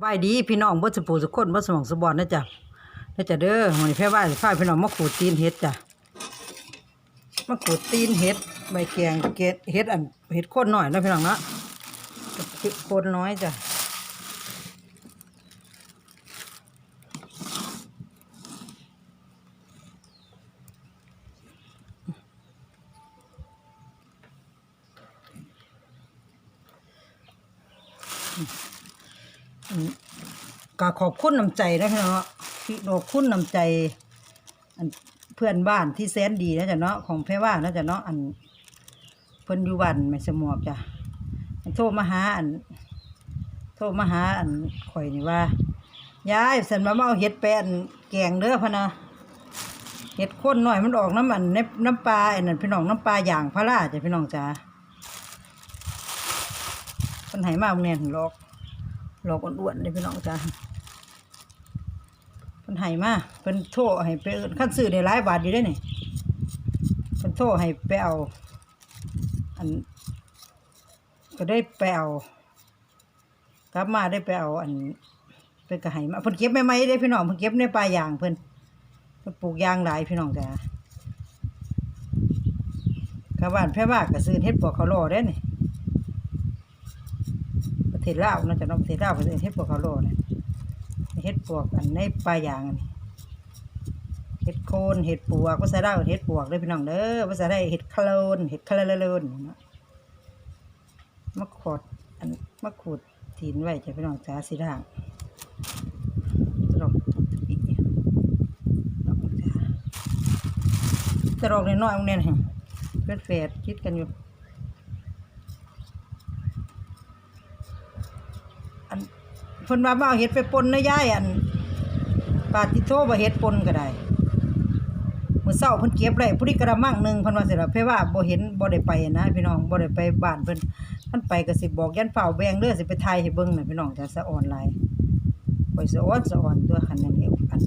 ไหวดีพี่น้องบ่สปูสุคนบ่สมองสบอนนะจ๊ะนะจ๊ะเด้อวันนี้แพ่ไหว้พาพี่น้องมาขูดตีนเฮ็ดจ้ะมาขูดตีนเฮ็ดใบแกงเกล็ดเฮ็ดอันเฮ็ดโคนน้อยนะพี่น้องเนาะโคนน้อยจ้ะ ก็ขอบคุณน้ำใจนะพี่เนาะพี่ขอบคุณน้ำใจ อันเพื่อนบ้านที่แสนดีนะจ๊ะเนาะของแพ่ว่านะจ๊ะเนาะอันเพิ่นอยู่บ้านไม่สมอบจ้ะโทรมาหาอัน โทรมาหาอันข่อยนี่ว่ายายสันมามาเอาเห็ดแปอันแกงเด้อพะนะเห็ดข้นหน่อยมันออกน้ำมันในน้ำปลาไอ้นั่นพี่น้องน้ำปลาอย่างพระราจ้ะพี่น้องจ้าเพิ่นให้มาโรงเรียนหลอก หลอกอ้วนๆเลยพี่น้องจ้าเพิ่นให้มาเพิ่นโทรให้ไปเอิ้นคันซื้อได้หลายบาทอยู่ได้นี่เพิ่นโทรให้ไปเอาอันก็ได้ไปเอากลับมาได้ไปเอาอันเพิ่นก็ให้มาเพิ่นเก็บใหม่ๆเด้พี่น้องเพิ่นเก็บในป่ายางเพิ่นเพิ่นปลูกยางหลายพี่น้องจ้าชาวบ้านแพร่บ้านก็ซื้อเฮ็ดปวกเขาโลได้นี่ เทศลาวนะจะเนาะประเทศลาวก็ซื้อเฮ็ดปวกเขาโลนี่เฮ็ดปวกอันในป่ายางนนี้เฮ็ดโคนเฮ็ดปวกภาษาลาวเฮ็ดปวกเด้พี่น้องเด้อภาษาไทยเฮ็ดโคลนเฮ็ดคลาลนนะมะขอดอันมะขูดทีนไว้จะพี่น้องจ้าสีด่างตรอกปีดอกตรอกน้อยๆองเนี่ยนะเพื่อนแฝดคิดกันอยู่ อัน เพิ่นว่ามาเอาเห็ดไปปนนะยายอันปาติโทบ่เห็ดปนก็ได้มื้อเช้าเพิ่นเก็บได้ผู้นี้กระมังหนึงเพิ่นว่าสิล่ะเพราะว่าบ่เห็นบ่ได้ไปนะ พี่น้องบ่ได้ไปบ้านเพิ่นมันไปก็สิบอกยันเฝ้าแบงเด้อสิไปถ่ายให้เบิ่งน่ะพี่น้องจะสะออนไลน์ข่อยสะออนสะออนตัวคันนั้นเอวอัน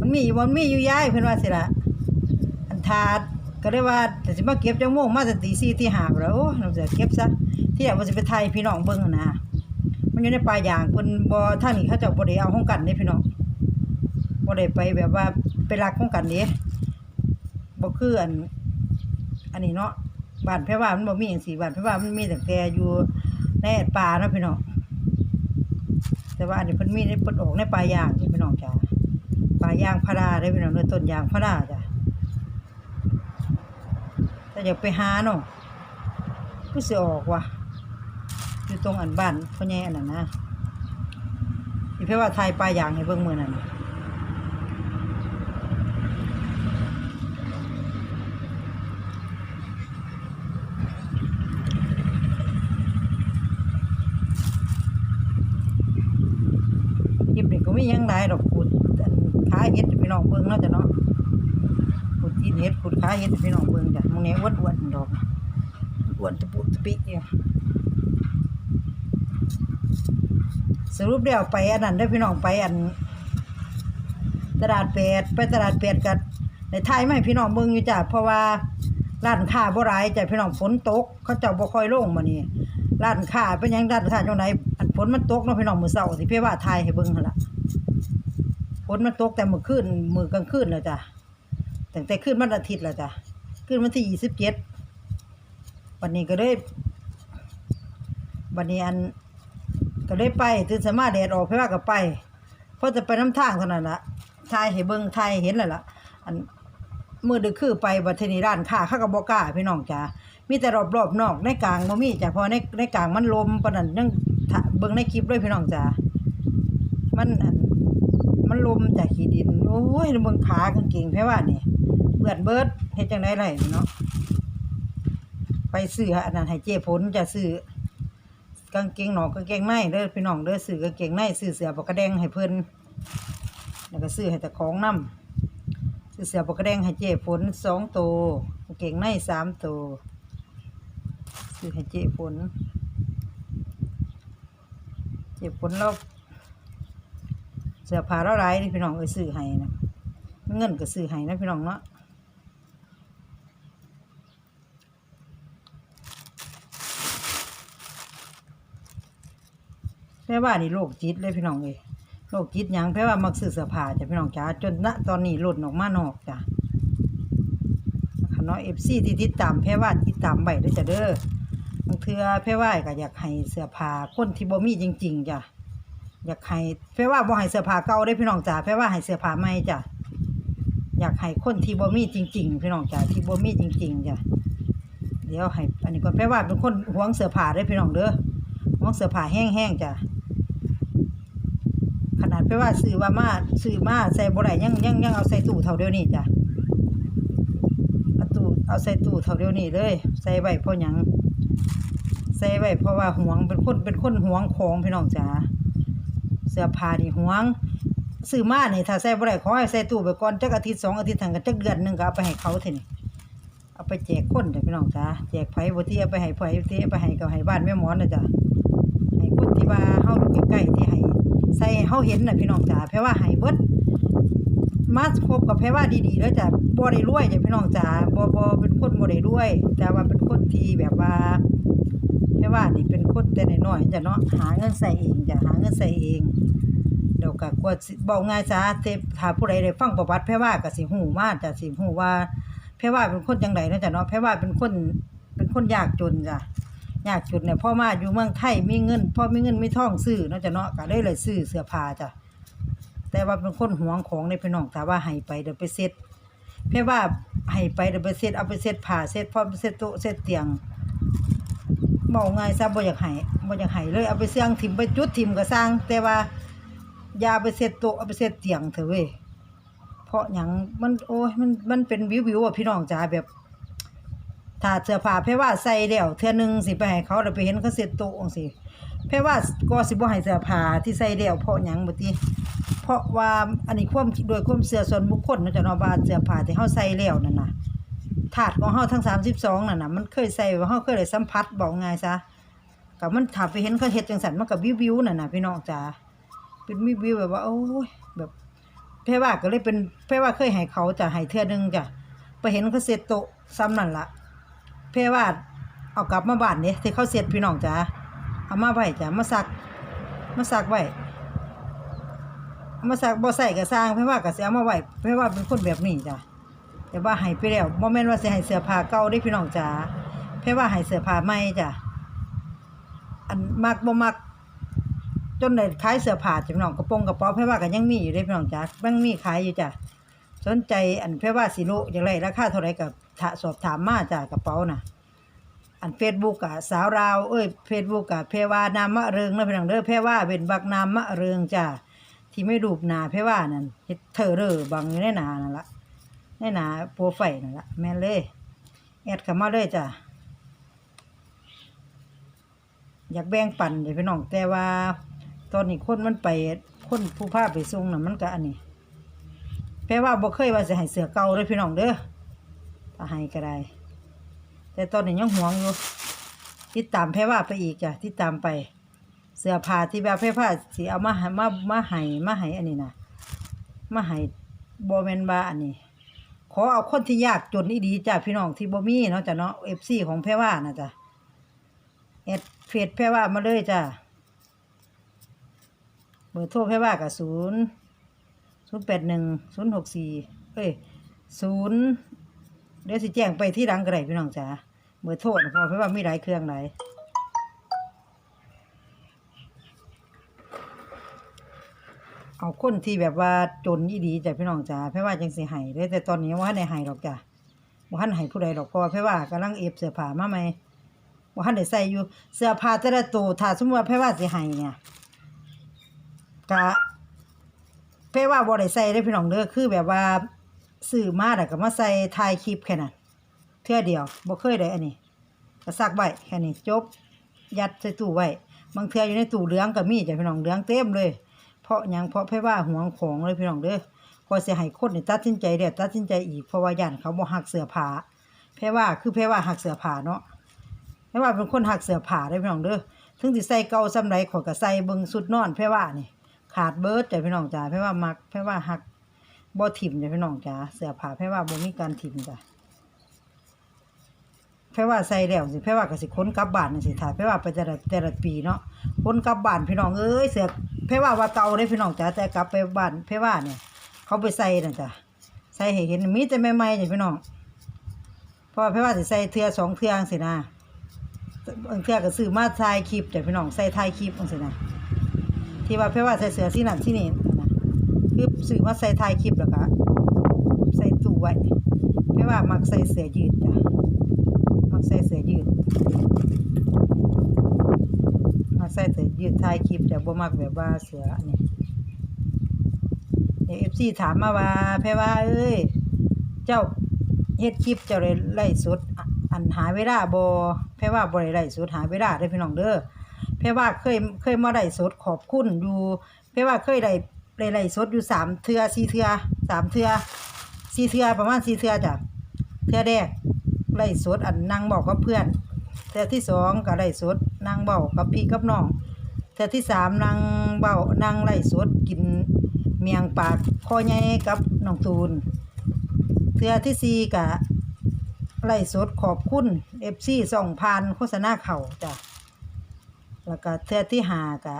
มันมีอยู่มันมีอยู่ยายเพิ่นว่าสิล่ะอันทาดก็เลยว่าแต่สิมาเก็บจังโมงมาแต่ตี4ตี5แล้วโอ้เราจะเก็บซะที่แรกว่าสิไปถ่ายพี่น้องเบิ่งน่ะนะ มันอยู่ในป่ายางเพิ่นบ่ท่างนี้เขาเจ้าบ่ได้เอาห้องกันเด้พี่น้องบ่ได้ไปแบบว่าไปลักห้องกันเด้บ่คืออันอันนี้เนาะบ้านแพร่ว่ามันบ่มีอย่างสีบ้านแพร่ว่ามันมีแต่แต่อยู่ในป่าเนาะพี่น้องแต่ว่าอันนี้เพิ่นมีในเพิ่นออกในป่ายางนี่พี่น้องจ้าป่ายางพาราได้พี่น้องเด้อต้นยางพาราจ้ะแต่อยากไปหาเนาะก็สิออกว่ะ อยู่ตรงอันบ้านพ่อใหญ่อันนั้นนะอีเพื่อว่าทยปลายางให้เบิ่งมือนั้นน่ะ คลิปนี้ก็มีหยังหลายดอกขุดอันขาเห็ดให้พี่น้องเบิ่งเนาะจ้ะเนาะขุดตีนเห็ดขุดขาเห็ดให้พี่น้องเบิ่งจ้ะมึงแหนี้อ้วนๆดอกอ้วนตะปุตะปิอยู่ สรุปแล้วไปอันนั้นได้อพี่น้องไปอัน ตลาดเป็ดไปตลาดเป็ดกันในไทยไม่ให้พี่น้องเบิ่งอยู่จ้ะเพราะว่าร้านค้าบ่หลายจ้ะพี่น้องฝนตก เขาเจ้าบ่ค่อยลงมานี่ร้านค้าเป็นหยังร้านค้าจังไดอันฝนมันตกเนาะพี่น้องมื้อเช้าสิเพิ่นว่าทายให้เบิ่งหั่นล่ะฝนมันตกแต่มื้อคืนมื้อกลางคืนแล้วจ้ะตั้งแต่คืนวันอาทิตย์แล้วจ้ะคืนวันที่27วันนี้ก็เลยวันนี้อัน ก็เลยไปตื่นสมาแดดออกเพิ่ว่าก็ไปเพราะจะไปน้ำทางเท่านั้นล่ะทายให้เบิ่งทายเห็นแล้วล่ะ อันมื้อดึกคือไปบัดทีนี้ร้านค้าเขาก็บ่กล้าพี่น้องจ้ะมีแต่รอบๆนอกในกลางบ่มีจ้ะพราะในในกลางมันลมปานนั้นยังเบิ่งในคลิปเลยพี่น้องจ้ะมันมันลมจากขี้ดิน โอ้ยเบิ่งขากางเกงแพ้ว่านี่เปื้อนเบิดเฮ็ดจังได๋ล่ะเนาะไปซื้ออันนั้นให้เจ๊ผลจะซื้อ กางเกงหนอกกางเกงในเด้อพี่น้องเด้อซื้อกางเกงในซื้อเสือปกกระแดงให้เพิ่นแล้วก็ซื้อให้แต่ของน้ำซื้อเสือปกกระแดงให้เจ๊ฝนสองตัวกางเกงในสามตัวซื้อให้เจ๊ฝนเจ๊ฝนเราเสือผ้าเราหลายนี่พี่น้องเอ้ยซื้อให้นะเงินก็ซื้อให้นะพี่น้องเนาะ แพ่ว่านี่โรคจิตเลยพี่น้องเอ้ยโรคจิตยังแพ่ว่ามักซื้อเสื้อผ้าจ้ะพี่น้องจ๋าจนณตอนนี้หลุดออกมานอกจ้ะค่ะเนาะ FC ที่ติดตามแพ่ว่าติดตามไว้เด้อจ้ะเด้อบางเทือแพ่ว่าก็อยากให้เสื้อผ้าคนที่บ่มีจริง ๆจ้ะอยากให้แพ่ว่าบ่ให้เสื้อผ้าเก่าเด้พี่น้องจ๋าแพ่ว่าให้เสื้อผ้าใหม่จ้ะอยากให้คนที่บ่มีจริง ๆ พี่น้องจ๋าที่บ่มีจริงๆจ้ะเดี๋ยวให้อันนี้ก่อนแพ่ว่าเป็นคนหวงเสื้อผ้าเด้พี่น้องเด้อหวงเสื้อผ้าแห้งๆจ้ะ ขนาดไปว่าซื้อว่ามาซื้อมาใส่บ่ได้ยังยังยังเอาใส่ตู้เท่าเดียวนี้จ้ะเอาตู้เอาใส่ตู้เท่าเดียวนี้เลย ใส่ไว้เพราะหยังใส่ไว้เพราะว่าห่วงเป็นคนเป็นคนห่วงของพี่น้องจ๋าเสื้อผ้านี่ห่วงซื้อมาเนี่ถ้าใส่บ่ได้ขอให้ใส่ตู้ไปก่อนจักอาทิตย์สองอาทิตย์ทั้งกันจักเดือนหนึ่งก็เอาไปให้เขาเท่านี้เอาไปแจกคนจ้ะพี่น้องจ๋าแจกไผบ่ที่เอาไปให้ไผที่เอาไปให้ก็ให้บ้านแม่หมอนนะจ้ะให้คนที่ว่าเฮาอยู่ใกล้ๆที่ให้ ใส่เฮาเห็นน่ะพี่น้องจ๋าแปลว่าให้เบิดมาคบกับแปลว่าดีๆแล้วจ้ะบ่ได้รวยจ้ะพี่น้องจ๋าบ่บ่เป็นคนบ่ได้รวย แต่ว่าเป็นคนที่แบบว่าแปลว่านี่เป็นคนแต่น้อยๆจ้ะเนาะหาเงินใส่เองจ้ะหาเงินใส่เองเดี๋ยวก็กว่าสิเว้าง่ายซะเทปถ้าผู้ใดได้ฟังประวัติแปลว่าก็สิฮู้มาจ้ะสิฮู้ว่าแปลว่าเป็นคนจังไดนะจ้ะเนาะแปลว่าเป็นคนเป็นคนยากจนจ้ะ ยากจุดเนี่ยพ่อมาอยู่เมืองไทยมีเงินพ่อมีเงินไมีทองซื้อเนาะจ้ะเนาะก็ได้เลยซื้อเสื้อผ้าจ้ะแต่ว่าเป็นคนหวงของในพี่น้องแต่ว่าให้ไปเดี๋ยวไปเซ็ตเพ่ว่าให้ไปเดี๋ยวไปเซ็ตเอาไปเซ็ตผ้าเซ็ตพร้อมเซ็ตโต๊ะเซ็ตเตียงเมาง่ายซะบ่อยากให้บ่อยากให้เลยเอาไปเสี่ยงถิ่มไปจุดถิ่มก็สร้าง แต่ว่ายาไปเซ็ตโต๊ะเอาไปเซ็ตเตียงเถอะเว้ยเพราะหยังมันโอ้ยมันมันเป็นวิวๆอะพี่น้องจ๋าแบบ ถ้าเสื้อผ้าเพว่าใส่แล้วเทื่อหนึงสิไปให้เขาแล้วไปเห็นเขาเสร็จโต๊ะจังซี่เพว่าก็สิบ่ให้เสื้อผ้าที่ใส่แล้วเพราะหยังบ่ติเพราะว่าอันนี้ความคิดโดยความเชื่อส่วนบุคคลนะจ้ะเนาะว่าเสื้อผ้าที่เฮาใส่แล้วนั่นน่ะถาดของเฮาทั้ง32นั่นน่ะมันเคยใส่ว่าเฮาเคยได้สัมผัสบอกง่ายซะก็มันถ้าไปเห็นเขาเฮ็ดจังซั่นมันก็วิวๆนั่นน่ะพี่น้องจ๋าเป็นวิวๆแบบว่าโอ้ยแบบเพว่าก็เลยเป็นเพว่าเคยให้เขาจะให้เทื่อหนึงจ้ะไปเห็นเขาเสร็จโตซ้ำนั่นล่ะ เพว่าเอากลับมาบ้านนี่ที่เขาเสร็จพี่น้องจ๋าเอามาไว้จ้ะมาซัก มาซักไว้มาซักบ่ใส่ก็สร้างเพว่าก็สิเอามาไว้เพว่าเป็นคนแบบนี้จ้ะแต่ว่าให้ไปแล้วบ่แม่นว่าสิให้เสื้อผ้าเก่าเด้พี่น้องจ๋าเพว่าให้เสื้อผ้าใหม่จ้ะอันมักบ่มักจนได้ขายเสื้อผ้าจ้ะพี่น้องกระโปรงกระเป๋าเพว่าก็ยังมีอยู่เด้พี่น้องจ๋ายังมีขายอยู่จ้ะ สนใจอันเพว่าสิโลอย่างไรราคาเท่าไรกับสอบถามมาจากกระเป๋าน่ะ อัน Facebook กะสาวราวเอ้ย Facebook กะเพว่านามมะเริงนะพี่น้องเด้อเพว่าเป็นบักนามมะเริงจ้าที่ไม่รูปหนาเพว่านั่นเฮ็ดเธอเด้อบังอยู่ในหน้านั่นละในหนาโปรไฟนั่นละแม่นเลยแอดเข้ามาเลยจ้าอยากแบ่งปันเด้พี่น้องแต่ว่า ตอนนี้คนมันไปคนผู้พาพไปส่งน่ะมันก็อันนี้ แปลว่าบ่เคยว่าสิให้เสือเก่าเลยพี่น้องเด้อถ้าให้ก็ได้ แต่ตอนนี้ยังห่วงอยู่ติดตามแพรว่าไปอีกจ้ะติดตามไป เสือผ้าที่แบบแพรว่าสิเอามาห้มามาให้มาให้อันนี้นะมาให้บ่แมนว่าอันนี้ ขอเอาคนที่ยากจนนี่ดีจ้ะพี่น้องที่บ่มีเนาะจ้ะเนาะ FC ของแพรว่านะจ้ะแอดเฟซแพรว่ามาเลยจ้ะเบอร์โทรแพรว่าก็0ศูนย์ ศูนย์แปดหนึ่งศูนย์หกสี่เอ้ยศูนย์เดี๋ยวสิแจ้งไปที่หลังก็ได้พี่น้องจ๋าเบอร์โทษนะเพราะว่ามีหลายเครื่องหลายเอาคนที่แบบว่าจนยี่ดีจ้ะพี่น้องจ๋าเพราะว่าจังสิให้เด้แต่ตอนนี้ว่าในให้หรอกจ้ะว่าหันให้ผู้ใดหรอกเพราะว่าเพราะว่ากำลังเอฟเสื้อผ้ามาใหมว่าหันได้ใส่อยู่เสื้อผ้าแต่ละตัวถ้าสมมติว่าเพราะว่าสิให้เนี่ยกะ เพ่ว่าบ่ได้ใส่ได้พี่น้องเด้อคือแบบว่าซื้อมาแล้วก็มาใส่ถ่ายคลิปแค่นั้นเทื่อเดียวบ่เคยได้อันนี้ก็ซักไว้แค่นี้จบ ยัดใส่ตู้ไว้บางเทื่ออยู่ในตู้เหลืองก็มีจ้ะพี่น้องเหลืองเต็มเลย เพราะหยังเพราะเพ่ว่าห่วงของเลยพี่น้องเด้อพอสิให้คนนี่ตัดสินใจเด้อตัดสินใจอีกเพราะว่าย่านเขาบ่ฮักเสื้อผ้าเพ่ว่าคือเพ่ว่าฮักเสื้อผ้าเนาะเพ่ว่าเป็นคนฮักเสื้อผ้าเด้พี่น้องเด้อถึงสิใส่เก่าซำใดขอยก็ใส่เบิ่งสุดนอนเพ่ว่านี่ ขาดเบิร์ดจ้ะพี่น้องจ๋าเพราะว่ามักเพราะว่าหักบ่ถิ่มจ้ะพี่น้องจ๋าเสื้อผ้าเพราะว่าบ่มีการถิ่มจ้ะเพแพ่ว่าใส่แล้วสิแพ่ว่าก็สิค้นกลับบ้านจังซี่ถ้าแพ่ว่าไปแต่ละแต่ละปีเนาะค้นกลับบ้านพี่น้องเอ้ยเสือกแพ่ว่าว่าเก่าเด้พี่น้องจ้ะแต่กลับไปบ้านแพ่ว่าเนี่ย เขาไปใส่น่ะจ้ะใส่ให้เห็นมีแต่ใหม่ๆจ้ะพี่น้องเพราะว่าแพ่ว่าสิใส่เทือสองเทืองซี่นะบาเทือก็ซื้อมาถ่ายคลิปจ้ะพี่น้องใส่ถ่ายคลิปจังซี่นะ ที่ว่าแพ่ว่าใส่เสื้อสีนั่นสีนี่นะคือซื้อมาใส่ถ่ายคลิปแล้วก็ใส่ตู้ไว้แพ่ว่ามักใส่เสื้อยืดจ้ะมักใส่เสื้อยืดมักใส่เสื้อยืดถ่ายคลิปแต่บ่มักแบบว่าเสื้อนนี้เอฟซีถามมาว่าแพ่ว่า เอ้ย เจ้าเฮ็ดคลิปเจ้าได้ไล่สุด อันหาเวลาบ่แพ่ว่าบ่ได้ไล่สุดหาเวลาเด้พี่น้องเด้อ พ่ว่าเคยเคยมาไล่สดขอบคุณอยู่แพ่ว่าเคยได้ได้ไล่สดอยู่สามเทือสี่เทือสามเทือสี่เทือประมาณสี่เทือจ้ะเทือแรกไล่สดอันนั่งบอกกับเพื่อนเทือที่สองก็ไล่สดนั่งเบากับพี่กับน้องเทือที่สามนั่งเบานั่งไล่สดกินเมียงปากคอใหญ่กับน้องตูนเทือที่สี่ก็ไล่สดขอบคุณเอฟซีส่องผ่านโฆษณาเข่าจ้ะ แล้วก็เทื่อที่หาก็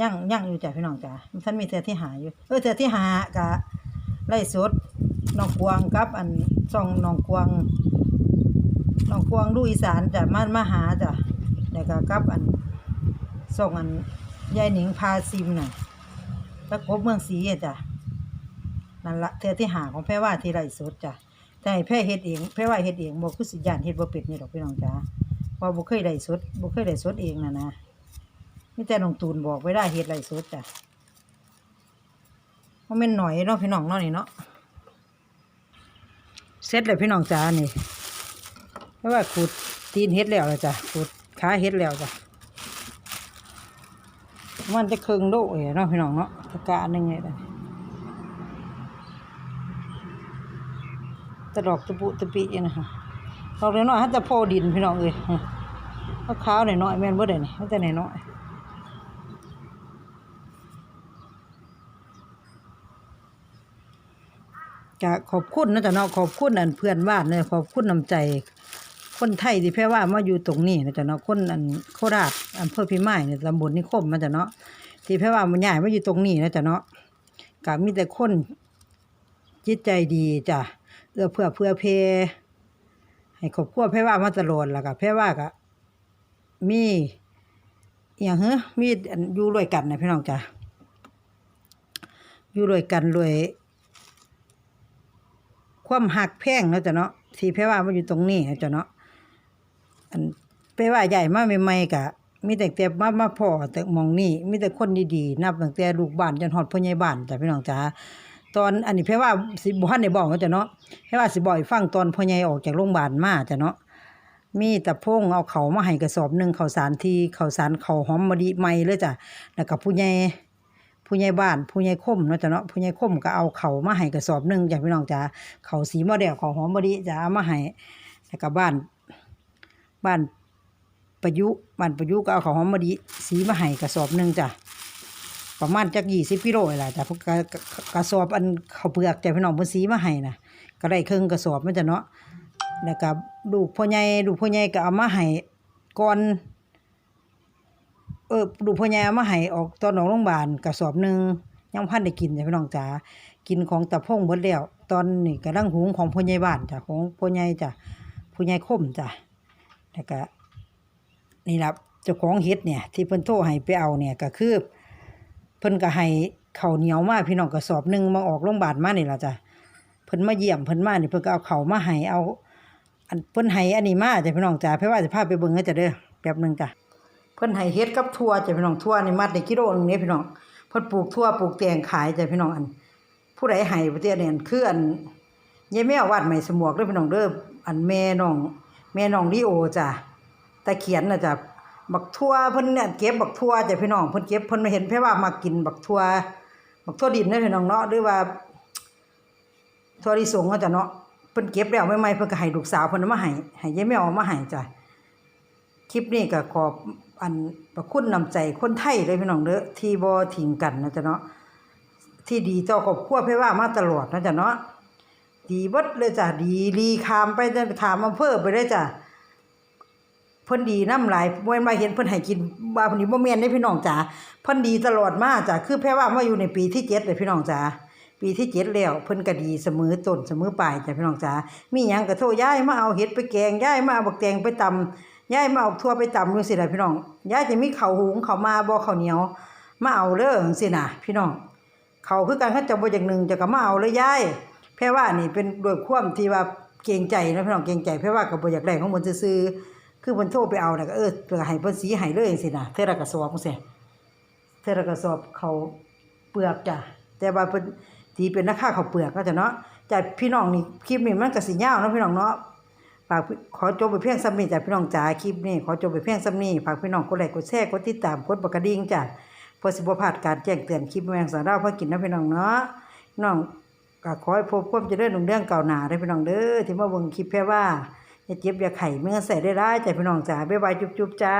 ยังยังอยู่จ้ะพี่น้องจ้ะท่านมีเทื่อที่หาอยู่เออเทื่อที่หาก็ไล่สดน้องกวางกับ อันซ่องน้องกวางน้องกวางดูอีสานจ้ะมามาหาจ้ะแล้วก็กับอันซ่องอันยายหนิงพาซิมน่ะตะกบเมืองศรีจ้ะนั่นละเทือที่หาของแพรว่าที่ไรสดจ้ะแต่ให้แพรเฮ็ดเองแพรว่าเฮ็ดเองบ่คือสิย่านเฮ็ดบ่เป็ดนี่ดอกพี่น้องจ้า เพราบ่เคยได้สดบ่เคยได้สดเองน่ะนะมีแต่น้องตูนบอกไว้ได้เฮ็ดไรสดจ้ะบ่แม่นหน่อยเนาะพี่น้องเนาะนี่เนาะเสร็จเลยพี่น้องจ้านี่เพราะว่าขูดตีนเฮ็ดแล้วละจ้ะขูดขาเฮ็ดแล้วจ้ะมันจะครึ่งโลเอ๋เนาะพี่น้องเนาะตะกร้าหนึงไงล่ะตะดอกตะปุตะปินะคะ ดอกน้อยฮัตจะโพอดินพี่น้องเอ้ยมะขาวหน่อยๆแม่นบ่ได้นี่ฮัตจะหน้อยๆก็ขอบคุณนะจ๊ะเนาะขอบคุณอันเพื่อนบ้านเลยขอบคุณน้ำใจ คนไทยที่แพ้ว่ามาอยู่ตรงนี้นะจ๊ะเนาะคนอันโคราชอำเภอพิมายเนี่ยตำบลนิคมมาจ๊ะเนาะที่แพ้ว่ามันใหญ่มาอยู่ตรงนี้นะจ๊ะเนาะก็มีแต่คนจิตใจดีจ้ะเอื้อเพื่อเพื่อเพ ให้ครอบครัวแพ้ว่ามาตลอดแล้วก็แพ้ว่าก็มีอย่างเฮ้อมีอยู่รวยกันนะพี่น้องจ้ะอยู่รวยกันรวย ความหักแพงเนาะจ้ะเนาะที่แพ่ว่ามันอยู่ตรงนี้นะจ้ะเนาะอันแพ่ว่าใหญ่มาใหม่ๆกะมีแต่แต่มามาพ่อแต่มองนี่มีแต่คนดีๆนับตั้งแต่ลูกบ้านจนฮอดพ่อใหญ่บ้านจ้ะพี่น้องจ๋า ตอนอันนี้แพ่ว่าสิบ่ทันได้บอกเนาะจ้ะเนาะแพ่ว่าสิบ่ให้ฟังตอนพ่อใหญ่ออกจากโรงพยาบาลมาจ้ะเนาะมีตะพงเอาเขามาให้กระสอบหนึ่งเขาสารที่ข้าสารเขาหอมมะลิใหม่เลยจ้ะแล้วก็ผู้ใหญ่ผู้ใหญ่บ้านผู้ใหญ่คมเนาะจ้ะเนาะผู้ใหญ่คมก็เอาเขามาให้กระสอบหนึ่งจ้ะพี่น้องจ้าเขาสีมะเดี่ยวเขาหอมมะลิจ้ะเอามาให้แล้วก็บ้าน บ้านประยุบ้านประยุก็เอาเขาหอมมะลิสีมาให้กระสอบหนึ่งจ้ะ ประมาณจักยี่สิบกิโลนี่แหละจ้ะพวกกระสอบอันเขาเปลือกจ้ะพี่น้องเพิ่นสีมาให้นะก็ได้ครึ่งกระสอบมันจะเนาะแล้วก็ลูกพ่อใหญ่ลูกพ่อใหญ่ก็เอามาให้ก่อนเออดูพ่อใหญ่เอามาให้ออกตอนออกโรงพยาบาลกระสอบหนึ่งยังพันได้กินจ้ะพี่น้องจ๋ากินของตะพงเบิดแล้วตอนนี้กำลังหุงของพ่อใหญ่บ้านจ้ะของพ่อใหญ่จ้ะพ่อใหญ่คมจ้ะแล้วก็นี่ละเจ้าของเฮ็ดเนี่ย ที่เพิ่นโทรให้ไปเอาเนี่ยก็คือ เพิ่นก็ให้ข้าวเหนียวมาพี่น้องกระสอบหนึงมาออกโรงพยาบาลมานี่ล่ะจ้ะเพิ่นมาเยี่ยมเพิ่นมานี่เพิ่นก็เอาข้าวมาให้เอาอันเพิ่นให้อันนี้มาจ้ะพี่น้องจ๋าเพราะว่าจะพาไปเบิ่งให้จ้ะเด้อแป๊บหนึงจ้ะเพิ่นให้เฮ็ดกับทั่วจ้ะพี่น้องทั่วนี่มัดได้กิโลนึงเนี่ยพี่น้องเพิ่นปลูกทั่วปลูกแตงขายจ้ะพี่น้องอัน ผู้ใดให้ประเทศเนี่ยคืออันยายแมววาดใหม่สมวกเด้อพี่น้องเด้ออันแม่น้อง แม่น้องลิโอจ้ะตะเขียนน่ะจ้ะ บักทั่วเพิ่นเนี่ยเก็บบักทั่วจ้ะพี่น้องเพิ่นเก็บเพิ่นเห็นแพ่ว่ามากินบักทั่วบักทั่วดินเด้อพี่น้องเนาะหรือว่าทั่วลิสงก็จะเนาะเพิ่นเก็บแล้วใหม่เพิ่นก็ให้ลูกสาวเพิ่นมาให้ให้ยายแมวเอามาให้จ้ะคลิปนี้ก็ขอบอันประคุณนำใจคนไทยเลยพี่น้องเด้อที่บ่ทิ้งกันนะจ๊ะเนาะที่ดีต่อครอบครัวเพราะว่ามาตลอดนะจ๊ะเนาะดีเบิดเลยจ้ะดีรีคามไปจ้ะขามอำเภอไปเลยจ้ะ เพิ่นดีน้ำหลายบ่แม่นว่าเห็นเพิ่นให้กินว่าเพิ่นนี่บ่แม่นเด้พี่น้องจ๋าเพิ่นดีตลอดมาจ้ะคือแพ้ว่ามาอยู่ในปีที่7เลยพี่น้องจ๋าปีที่7แล้วเพิ่นก็ดีเสมอต้นเสมอปลายจ้ะพี่น้องจ๋ามีหยังก็โทรย้ายมาเอาเห็ดไปแกงย้ายมาเอาบักแตงไปตำย้ายมาเอาทั่วไปตำจังซี่ล่ะพี่น้องย้ายจะมีข้าวหุงข้าวมาบ่ข้าวเหนียว มาเอาเด้อจังซี่น่ะพี่น้องเขาคือกันเขาเจะบ่อย่างหนึ่งจะก็มาเอาเลยยายแพ่ว่านี่เป็นโดยความที่ว่าเกรงใจนะพี่น้องเกรงใจแพ่ว่าก็บ่อยากได้ของมันซื่อๆ คือเพิ่นโทรไปเอาน่ะก็เออเพื่อให้เพิ่นสีให้เลยจังซี่น่ะเท่าละกระสอบจังซี่เท่าละกระสอบเขาเปลือกจ้ะแต่ว่าเพิ่นตีเป็นราคาข้าวเปลือกก็จะเนาะจ้ะพี่น้องนี่คลิปนี้มันก็สิยาวเนาะพี่น้องเนาะฝากขอจบไปเพียงซ้ำนี้จ้ะพี่น้องจ๋าคลิปนี้ขอจบไปเพียงซ้ำนี้ฝากพี่น้องกดไลค์กดแชร์กดติดตามกดบักกระดิ่งจ้ะเพื่อสิบ่พลาดการแจ้งเตือนคลิปแมงสาราเพื่อกินนะพี่น้องเนาะน้องก็ขอให้พบความเจริญรุ่งเรื่องเก่าหนาได้พี่น้องเด้อที่มาเบิ่งคลิปแพ่ว่า เจ็บอย่าไข่เมื่อใส่ได้ร้ายใจพี่น้องจ้าบ๊ายบายจุ๊บๆจ้า